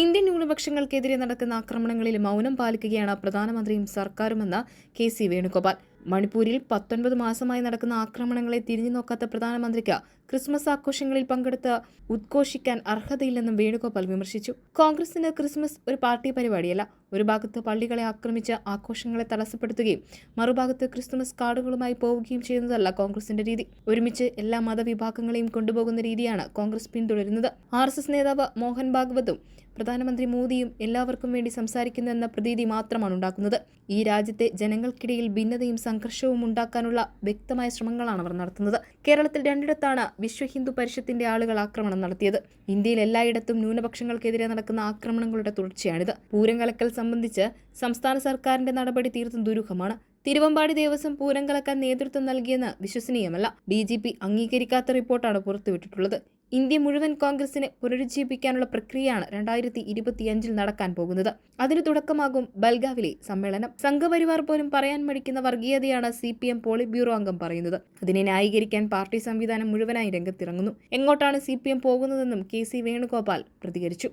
Indian ന്യൂനപക്ഷങ്ങൾക്കെതിരെ നടക്കുന്ന ആക്രമണങ്ങളിൽ മൗനം പാലിക്കുകയാണ് പ്രധാനമന്ത്രിയും സർക്കാരുമെന്ന് കെ സി വേണുഗോപാൽ. മണിപ്പൂരിൽ പത്തൊൻപത് മാസമായി നടക്കുന്ന ആക്രമണങ്ങളെ തിരിഞ്ഞു നോക്കാത്ത പ്രധാനമന്ത്രിക്ക് ക്രിസ്മസ് ആഘോഷങ്ങളിൽ പങ്കെടുത്ത് ഉദ്ഘോഷിക്കാൻ അർഹതയില്ലെന്നും വേണുഗോപാൽ വിമർശിച്ചു. കോൺഗ്രസിന് ക്രിസ്മസ് ഒരു പാർട്ടി പരിപാടിയല്ല. ഒരു ഭാഗത്ത് പള്ളികളെ ആക്രമിച്ച് ആഘോഷങ്ങളെ തടസ്സപ്പെടുത്തുകയും മറുഭാഗത്ത് ക്രിസ്മസ് കാർഡുകളുമായി പോവുകയും ചെയ്യുന്നതല്ല കോൺഗ്രസിന്റെ രീതി. ഒരുമിച്ച് എല്ലാ മതവിഭാഗങ്ങളെയും കൊണ്ടുപോകുന്ന രീതിയാണ് കോൺഗ്രസ് പിന്തുടരുന്നത്. ആർ എസ് എസ് നേതാവ് മോഹൻ ഭാഗവതും പ്രധാനമന്ത്രി മോദിയും എല്ലാവർക്കും വേണ്ടി സംസാരിക്കുന്നു എന്ന പ്രതീതി മാത്രമാണ് ഉണ്ടാക്കുന്നത്. ഈ രാജ്യത്തെ ജനങ്ങൾക്കിടയിൽ ഭിന്നതയും സംഘർഷവും ഉണ്ടാക്കാനുള്ള വ്യക്തമായ ശ്രമങ്ങളാണ് അവർ നടത്തുന്നത്. കേരളത്തിൽ രണ്ടിടത്താണ് വിശ്വ ഹിന്ദു പരിഷത്തിന്റെ ആളുകൾ ആക്രമണം നടത്തിയത്. ഇന്ത്യയിൽ എല്ലായിടത്തും ന്യൂനപക്ഷങ്ങൾക്കെതിരെ നടക്കുന്ന ആക്രമണങ്ങളുടെ തുടർച്ചയാണിത്. പൂരം കലക്കൽ സംബന്ധിച്ച് സംസ്ഥാന സർക്കാരിന്റെ നടപടി തീർത്തും ദുരൂഹമാണ്. തിരുവമ്പാടി ദേവസ്വം പൂരം കലക്കാൻ നേതൃത്വം നൽകിയെന്ന് വിശ്വസനീയമല്ല. ഡി അംഗീകരിക്കാത്ത റിപ്പോർട്ടാണ് പുറത്തുവിട്ടിട്ടുള്ളത്. ഇന്ത്യ മുഴുവൻ കോൺഗ്രസിനെ പുനരുജ്ജീവിപ്പിക്കാനുള്ള പ്രക്രിയയാണ് രണ്ടായിരത്തി ഇരുപത്തിയഞ്ചിൽ നടക്കാൻ പോകുന്നത്. അതിന് തുടക്കമാകും ബൽഗാവിലെ സമ്മേളനം. സംഘപരിവാർ പോലും പറയാൻ മടിക്കുന്ന വർഗീയതയാണ് C P M polit bureau അംഗം പറയുന്നത്. അതിനെ ന്യായീകരിക്കാൻ പാർട്ടി സംവിധാനം മുഴുവനായി രംഗത്തിറങ്ങുന്നു. എങ്ങോട്ടാണ് സി പി എം പോകുന്നതെന്നും കെ സി വേണുഗോപാൽ പ്രതികരിച്ചു.